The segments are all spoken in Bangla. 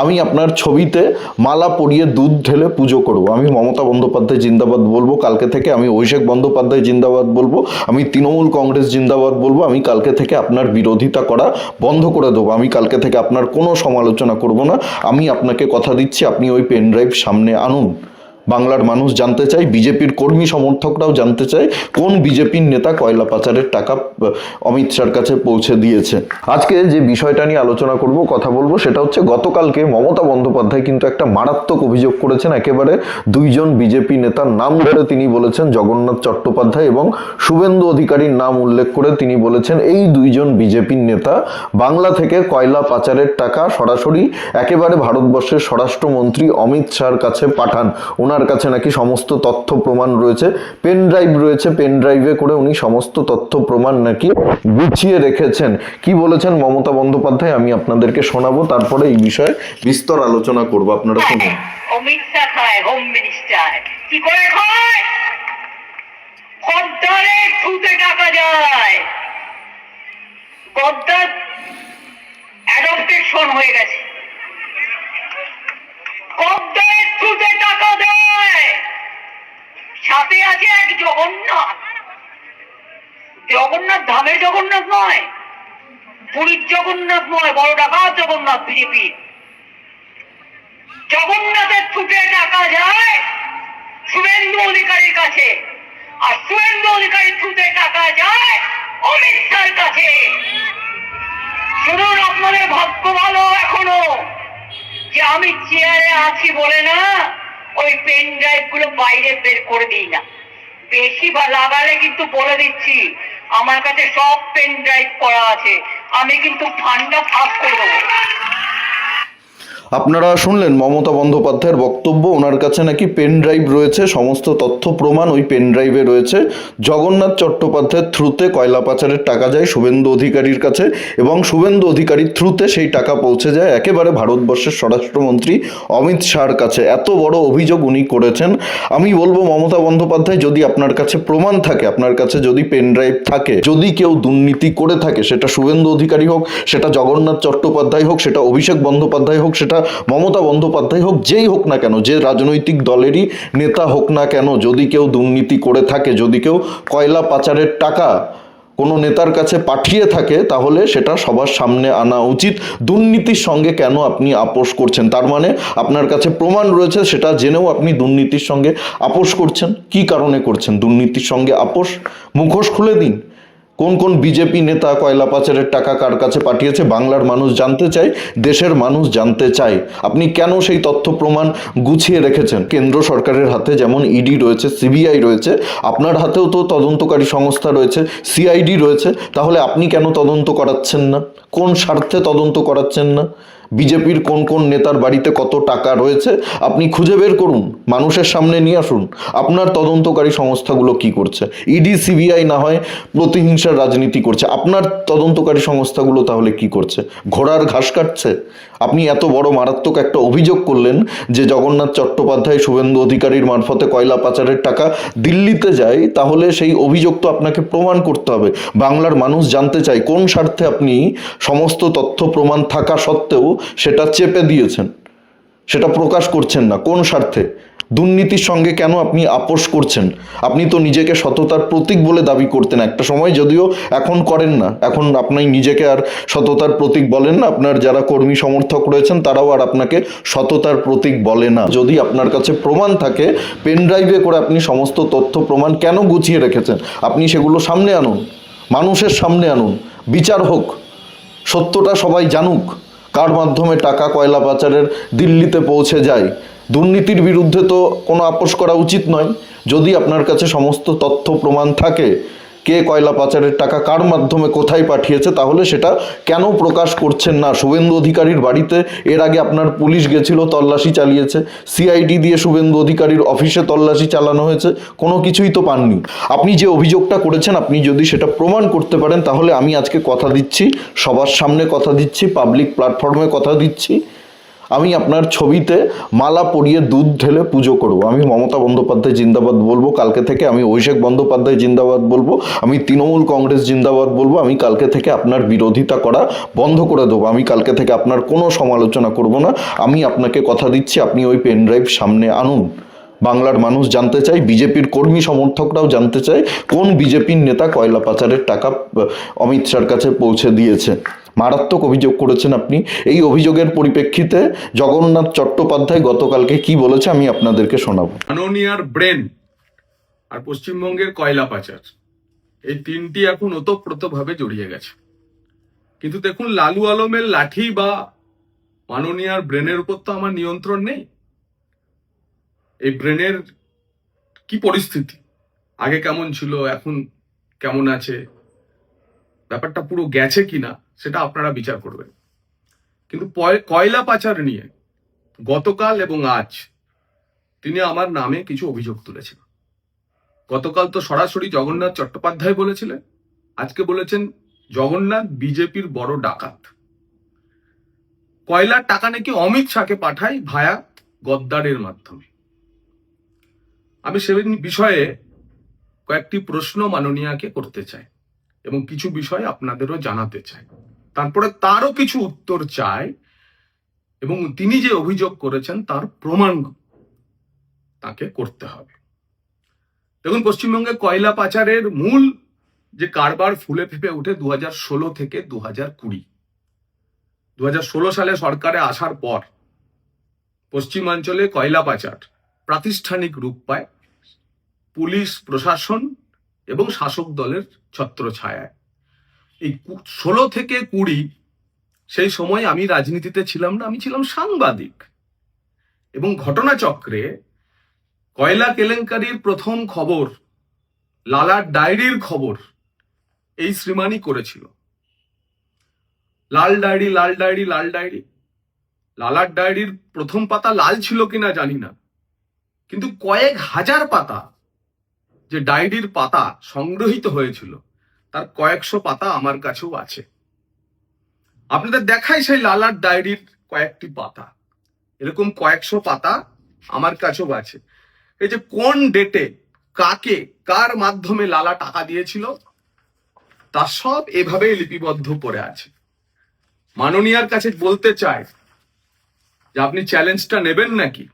আমি আপনার ছবিতে মালা পরিয়ে দুধ ঢেলে পুজো করব। আমি মমতা বন্দ্যোপাধ্যায় জিন্দাবাদ বলব, কালকে থেকে আমি অভিষেক বন্দ্যোপাধ্যায় জিন্দাবাদ বলব, আমি তৃণমূল কংগ্রেস জিন্দাবাদ বলব, আমি কালকে থেকে আপনার বিরোধিতা করা বন্ধ করে দেবো। আমি কালকে থেকে আপনার কোনো সমালোচনা করব না। আমি আপনাকে কথা দিচ্ছি, আপনি ওই পেন ড্রাইভ সামনে আনুন। বাংলার মানুষ জানতে চায়, বিজেপির কর্মী সমর্থকরাও জানতে চায় কোন বিজেপির নেতা কয়লা পাচারের টাকা অমিত শাহর কাছে পৌঁছে দিয়েছে। আজকে যে বিষয়টা নিয়ে আলোচনা করব, কথা বলব, সেটা হচ্ছে গতকালকে মমতা বন্দ্যোপাধ্যায় কিন্তু একটা মারাত্মক অভিযোগ করেছেন। একেবারে দুইজন বিজেপি নেতার নাম ধরে তিনি বলেছেন, জগন্নাথ চট্টোপাধ্যায় এবং শুভেন্দু অধিকারীর নাম উল্লেখ করে তিনি বলেছেন, এই দুইজন বিজেপির নেতা বাংলা থেকে কয়লা পাচারের টাকা সরাসরি একেবারে ভারতবর্ষের স্বরাষ্ট্রমন্ত্রী অমিত শাহর কাছে পাঠান। ওনার কাছে নাকি সমস্ত তথ্য প্রমাণ রয়েছে? পেন ড্রাইভ রয়েছে পেন ড্রাইভে করে উনি সমস্ত তথ্য প্রমাণ নাকি গুছিয়ে রেখেছেন। কি বলেছেন মমতা বন্দ্যোপাধ্যায়? আমি আপনাদেরকে শোনাবো তারপরে এই বিষয়ে বিস্তর আলোচনা করব। আপনারা শুনুন। অমিত শাহ হোম মিনিস্টার কি করে খায় গদ্দারে ছুতে টাকা যায়। গদ্দার অ্যাডপ্টেশন হয়ে গেছে। গদ্দারের ছুতে টাকা দেয়। সাথে আছে এক জগন্নাথ। জগন্নাথ ধামে জগন্নাথ নয়, পুরীর জগন্নাথ নয়, বড় টাকা জগন্নাথ বিজেপির জগন্নাথের ছুটে টাকা যায় শুভেন্দু অধিকারীর কাছে। আর শুভেন্দু অধিকারীর ছুটে টাকা যায় অমিত কাছে। শুনুন আপনাদের ভাগ্য ভালো এখনও। যে আমি চেয়ারে আছি বলে না, ওই পেন ড্রাইভগুলো বাইরে বের করে দিই না। বেশি লাগালে কিন্তু বলে দিচ্ছি, আমার কাছে সব পেন ড্রাইভ করা আছে, আমি কিন্তু ঠান্ডা ফাঁক করে দেবো। আপনারা শুনলেন মমতা বন্দ্যোপাধ্যায়ের বক্তব্য। ওনার কাছে নাকি পেন ড্রাইভ রয়েছে, সমস্ত তথ্য, প্রমাণ ওই পেন ড্রাইভে রয়েছে। জগন্নাথ চট্টোপাধ্যায়ের থ্রুতে কয়লা পাচারের টাকা যায় শুভেন্দু অধিকারীর কাছে এবং শুভেন্দু অধিকারীর থ্রুতে সেই টাকা পৌঁছে যায় একেবারে ভারতবর্ষের স্বরাষ্ট্রমন্ত্রী অমিত শাহর কাছে। এত বড় অভিযোগ উনি করেছেন। আমি বলব, মমতা বন্দ্যোপাধ্যায়, যদি আপনার কাছে প্রমাণ থাকে, আপনার কাছে যদি পেন ড্রাইভ থাকে, যদি কেউ দুর্নীতি করে থাকে, সেটা শুভেন্দু অধিকারী হোক, সেটা জগন্নাথ চট্টোপাধ্যায় হোক, সেটা অভিষেক বন্দ্যোপাধ্যায় হোক, সেটা মমতা বন্দ্যোপাধ্যায় হোক, যেই হোক না কেন, যে রাজনৈতিক দলেরই নেতা হোক না কেন, যদি কেউ দুর্নীতি করে থাকে, যদি কেউ কয়লা পাচারের টাকা কোনো নেতার কাছে পাঠিয়ে থাকে, তাহলে সেটা সবার সামনে আনা উচিত। দুর্নীতির সঙ্গে কেন আপনি আপোষ করছেন? তার মানে আপনার কাছে প্রমাণ রয়েছে, সেটা জেনেও আপনি দুর্নীতির সঙ্গে আপোষ করছেন। কি কারণে করছেন দুর্নীতির সঙ্গে আপোষ? মুখোশ খুলে দিন। কোন কোন বিজেপি নেতা কয়লা পাচারের টাকা কার কাছে পাঠিয়েছে? বাংলার মানুষ জানতে চায়, দেশের মানুষ জানতে চায়। আপনি কেন সেই তথ্য প্রমাণ গুছিয়ে রেখেছেন? কেন্দ্র সরকারের হাতে যেমন ইডি রয়েছে, সিবিআই রয়েছে, আপনার হাতেও তো তদন্তকারী সংস্থা রয়েছে, সিআইডি রয়েছে, তাহলে আপনি কেন তদন্ত করাচ্ছেন না? কোন স্বার্থে তদন্ত করাচ্ছেন না? বিজেপির কোন কোন নেতার বাড়িতে কত টাকা রয়েছে, আপনি খুঁজে বের করুন, মানুষের সামনে নিয়ে আসুন, আপনার তদন্তকারী সংস্থাগুলো কি করছে? ইডি সিবিআই না হয় প্রতিহিংসার রাজনীতি করছে, আপনার তদন্তকারী সংস্থাগুলো তাহলে কি করছে? ঘোড়ার ঘাস কাটছে? আপনি এত বড় মারাত্মক একটা অভিযোগ করলেন যে জগন্নাথ চট্টোপাধ্যায় শুভেন্দু অধিকারীর মারফতে কয়লা পাচারের টাকা দিল্লিতে যায়, তাহলে সেই অভিযোগ তো আপনাকে প্রমাণ করতে হবে। বাংলার মানুষ জানতে চায় কোন স্বার্থে আপনি সমস্ত তথ্য প্রমাণ থাকা সত্ত্বেও সেটা চেপে দিয়েছেন, সেটা প্রকাশ করছেন না। কোন স্বার্থে? দুর্নীতির সঙ্গে কেন আপনি আপোষ করছেন? আপনি তো নিজেকে সততার প্রতীক বলে দাবি করতেন একটা সময়, যদিও এখন করেন না। এখন আপনি নিজেকে আর সততার প্রতীক বলেন না। আপনার যারা কর্মী সমর্থক রয়েছেন, তারাও আর আপনাকে সততার প্রতীক বলে না। যদি আপনার কাছে প্রমাণ থাকে, পেন ড্রাইভে করে আপনি সমস্ত তথ্য, প্রমাণ কেন গুছিয়ে রেখেছেন? আপনি সেগুলো সামনে আনুন, মানুষের সামনে আনুন। বিচার হোক, সত্যটা সবাই জানুক। কার মাধ্যমে টাকা কয়লা পাচারের দিল্লিতে পৌঁছে যায়? দুর্নীতির বিরুদ্ধে তো কোনো আপোষ করা উচিত নয়। যদি আপনার কাছে সমস্ত তথ্য প্রমাণ থাকে কে কয়লা পাচারের টাকা কার মাধ্যমে কোথায় পাঠিয়েছে, তাহলে সেটা কেন প্রকাশ করছেন না? শুভেন্দু অধিকারীর বাড়িতে এর আগে আপনার পুলিশ গেছিল, তল্লাশি চালিয়েছে। সিআইডি দিয়ে শুভেন্দু অধিকারীর অফিসে তল্লাশি চালানো হয়েছে, কোনো কিছুই তো পাননি। আপনি যে অভিযোগটা করেছেন, আপনি যদি সেটা প্রমাণ করতে পারেন, তাহলে আমি আজকে কথা দিচ্ছি, সবার সামনে কথা দিচ্ছি পাবলিক প্ল্যাটফর্মে কথা দিচ্ছি। আমি আপনার ছবিতে মালা পরিয়ে দুধ ঢেলে পুজো করব। আমি মমতা বন্দ্যোপাধ্যায় জিন্দাবাদ বলব, কালকে থেকে আমি অভিষেক বন্দ্যোপাধ্যায় জিন্দাবাদ বলব, আমি তৃণমূল কংগ্রেস জিন্দাবাদ বলব, আমি কালকে থেকে আপনার বিরোধিতা করা বন্ধ করে দেবো। আমি কালকে থেকে আপনার কোনো সমালোচনা করব না। আমি আপনাকে কথা দিচ্ছি, আপনি ওই পেন ড্রাইভ সামনে আনুন। বাংলার মানুষ জানতে চায়, বিজেপির কর্মী সমর্থকরাও জানতে চায় কোন বিজেপির নেতা কয়লা পাচারের টাকা অমিত শাহর কাছে পৌঁছে দিয়েছে। মারাত্মক অভিযোগ করেছেন আপনি। এই অভিযোগের পরিপ্রেক্ষিতে জগন্নাথ চট্টোপাধ্যায় গতকালকে কি বলেছে আমি আপনাদেরকে শোনাবো। মাননীয়ার ব্রেন আর পশ্চিমবঙ্গের কয়লা পাচার, এই তিনটি এখন ওতপ্রোতভাবে জড়িয়ে গেছে। কিন্তু দেখুন, লালু আলমের লাঠি বা মাননীয়ার ব্রেনের উপর তো আমার নিয়ন্ত্রণ নেই। এই ব্রেনের কি পরিস্থিতি? আগে কেমন ছিল, এখন কেমন আছে? ব্যাপারটা পুরো গেছে কিনা? সেটা আপনারা বিচার করবেন। কিন্তু কয়লা পাচার নিয়ে গতকাল এবং আজ তিনি আমার নামে কিছু অভিযোগ তুলেছেন। গতকাল তো সরাসরি জগন্নাথ চট্টোপাধ্যায় বলেছিলেন। আজকে বলেছেন জগন্নাথ বিজেপির বড় ডাকাত। কয়লার টাকা নাকি অমিত শাহকে পাঠায় ভায়া গদ্দারের মাধ্যমে। আমি সে বিষয়ে কয়েকটি প্রশ্ন মাননীয়াকে করতে চাই এবং কিছু বিষয় আপনাদেরও জানাতে চাই। তারপরে তারও কিছু উত্তর চায় এবং তিনি যে অভিযোগ করেছেন তার প্রমাণ তাকে করতে হবে। দেখুন, পশ্চিমবঙ্গে কয়লা পাচারের মূল যে কারবার ফুলে ফেপে উঠে দু ষোলো থেকে দু হাজার কুড়ি। দু ষোলো সালে সরকারে আসার পর পশ্চিমাঞ্চলে কয়লা পাচার প্রাতিষ্ঠানিক রূপ পায়। পুলিশ, প্রশাসন এবং শাসক দলের ছত্রছায়ায়। এই ষোলো থেকে কুড়ি, সেই সময় আমি রাজনীতিতে ছিলাম না, আমি ছিলাম সাংবাদিক। এবং ঘটনাচক্রে কয়লা কেলেঙ্কারির প্রথম খবর, লালার ডায়েরির খবর এই শ্রীমানি করেছিল। লাল ডায়েরি লাল ডায়েরি লাল ডায়েরি। লালার ডায়েরির প্রথম পাতা লাল ছিল কিনা জানি না। কিন্তু কয়েক হাজার পাতা যে ডায়েরির পাতা সংগ্রহিত হয়েছিল তার কয়েকশো পাতা আমার কাছেও আছে। আপনাদের দেখাই সেই লালার ডায়েরির কয়েকটি পাতা। এরকম কয়েকশো পাতা আমার কাছেও আছে। এই যে কোন ডেটে, কাকে, কার মাধ্যমে লালা টাকা দিয়েছিল, তা সব এভাবে লিপিবদ্ধ করে আছে। মাননীয়ার কাছে বলতে চাই যে, আপনি চ্যালেঞ্জটা নেবেন নাকি?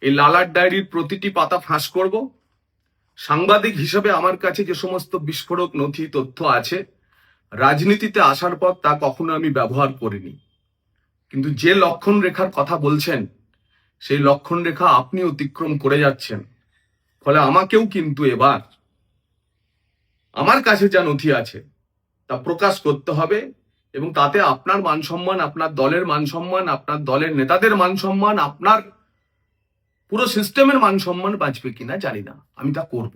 এই লালার ডায়েরির প্রতিটি পাতা ফাঁস করব সাংবাদিক হিসেবে আমার কাছে যে সমস্ত বিস্ফোরক নথি তথ্য আছে, রাজনীতিতে আসার পর তা কখনো আমি ব্যবহার করিনি। কিন্তু যে লক্ষণ রেখার কথা বলছেন, সেই লক্ষণ রেখা আপনি অতিক্রম করে যাচ্ছেন। ফলে আমাকেও কিন্তু এবার আমার কাছে যা নথি আছে, তা প্রকাশ করতে হবে এবং তাতে আপনার মান সম্মান, আপনার দলের মান সম্মান, আপনার দলের নেতাদের মান সম্মান, আপনার পুরো সিস্টেমের মান সম্মান বাঁচবে কিনা জানি না, আমি তা করব।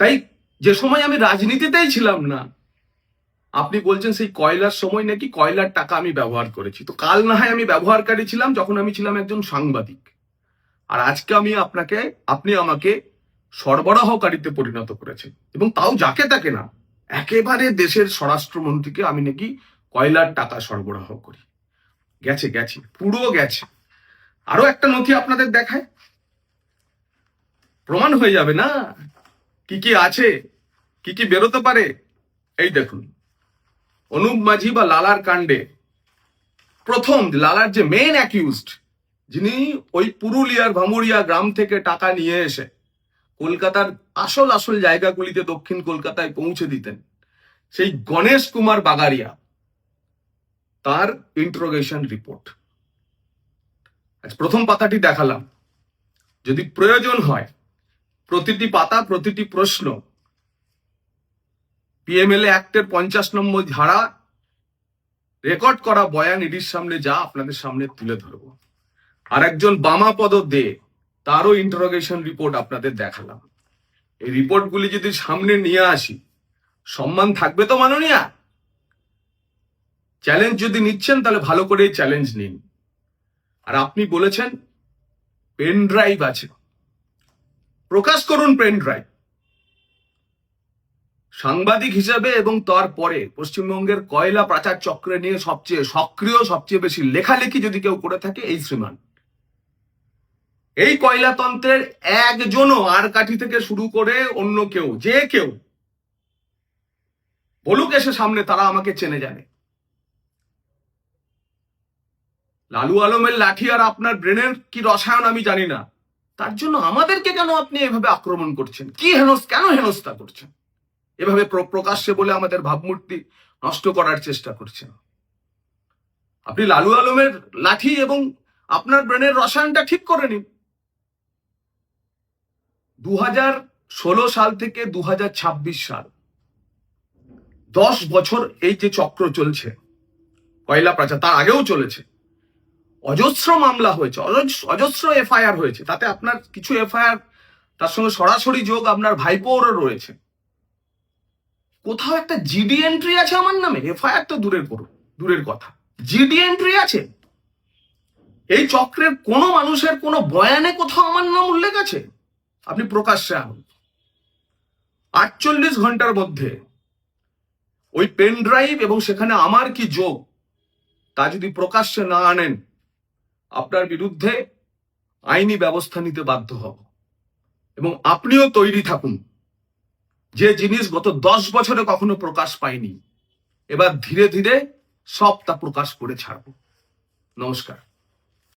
তাই যে সময় আমি রাজনীতিতেই ছিলাম না, আপনি বলছেন সেই কয়লার সময় নাকি কয়লার টাকা আমি ব্যবহার করেছি। তো কাল না হয় আমি ব্যবহারকারী ছিলাম যখন আমি ছিলাম একজন সাংবাদিক। আর আজকে আমি আপনাকে, আপনি আমাকে সরবরাহকারীতে পরিণত করেছেন। এবং তাও যাকে তাকে না, একেবারে দেশের স্বরাষ্ট্রমন্ত্রীকে আমি নাকি কয়লার টাকা সরবরাহ করি। গেছে গেছে, পুরো গেছে। আরও একটা নথি আপনাদের দেখায়? প্রমাণ হয়ে যাবে না? কি কি আছে? কি কি বেরোতে পারে? এই দেখুন। অনুপ মাঝি বা লালার কাণ্ডে। প্রথম, লালার যে মেন অ্যাকিউজড যিনি ওই পুরুলিয়ার ভামুরিয়া গ্রাম থেকে টাকা নিয়ে এসে কলকাতার আসল আসল জায়গাগুলিতে দক্ষিণ কলকাতায় পৌঁছে দিতেন, সেই গণেশ কুমার বাগারিয়া তার ইন্ট্রোগেশন রিপোর্ট প্রথম পাতাটি দেখালাম। যদি প্রয়োজন হয়, প্রতিটি পাতা, প্রতিটি প্রশ্ন পিএমএলএ অ্যাক্টের পঞ্চাশ নম্বর ধারা রেকর্ড করা বয়ান ইডির সামনে যা আপনাদের সামনে তুলে ধরবো। আর একজন বামাপদ দে তারও ইন্টারোগেশন রিপোর্ট আপনাদের দেখালাম। এই রিপোর্টগুলি যদি সামনে নিয়ে আসি, সম্মান থাকবে তো মাননীয়া? চ্যালেঞ্জ যদি নিচ্ছেন, তাহলে ভালো করে চ্যালেঞ্জ নিন। আর আপনি বলেছেন পেন ড্রাইভ আছে। প্রকাশ করুন পেন ড্রাইভ সাংবাদিক হিসেবে এবং তারপরে পশ্চিমবঙ্গের কয়লা পাচার চক্রে নিয়ে সবচেয়ে সক্রিয়, সবচেয়ে বেশি লেখালেখি যদি কেউ করে থাকে, এই শ্রীমান। এই কয়লাতন্ত্রের একজনও আর কাঠি থেকে শুরু করে অন্য কেউ, যে কেউ, বলুক এসে সামনে তারা আমাকে চেনে জানে। লালু আলমের লাঠি আর আপনার ব্রেনের কি রসায়ন আমি জানি না। তার জন্য আমাদেরকে কেন আপনি এভাবে আক্রমণ করছেন? কি হেনস কেন হেনস্থা করছেন? এভাবে প্রকাশ্যে বলে আমাদের ভাবমূর্তি নষ্ট করার চেষ্টা করছেন। আপনি লালু আলমের লাঠি এবং আপনার ব্রেনের রসায়নটা ঠিক করে নিন। দু ষোলো সাল থেকে দু হাজার ছাব্বিশ সাল, দশ বছর এই যে চক্র চলছে কয়লা পাচার তার আগেও চলেছে। অজস্র মামলা হয়েছে অজস্র- এফআইআর হয়েছে। তাতে আপনার কিছু এফআইআর, তার সঙ্গে সরাসরি যোগ আপনার ভাইপোরও রয়েছে। কোথাও একটা জিডি এন্ট্রি আছে আমার নামে? এফআইআর তো দূরের দূরের কথা। জিডি এন্ট্রি আছে? এই চক্রের কোনো মানুষের কোনো বয়ানে কোথাও আমার নাম উল্লেখ আছে? আপনি প্রকাশ্যে আনুন। আটচল্লিশ ঘণ্টার মধ্যে ওই পেন ড্রাইভ এবং সেখানে আমার কি যোগ, তা যদি প্রকাশ্যে না আনেন আপনার বিরুদ্ধে আইনি ব্যবস্থা নিতে বাধ্য হব। এবং আপনিও তৈরি থাকুন। যে জিনিস গত দশ বছরে কখনো প্রকাশ পায়নি, এবার ধীরে ধীরে সব তা প্রকাশ করে ছাড়ব। নমস্কার।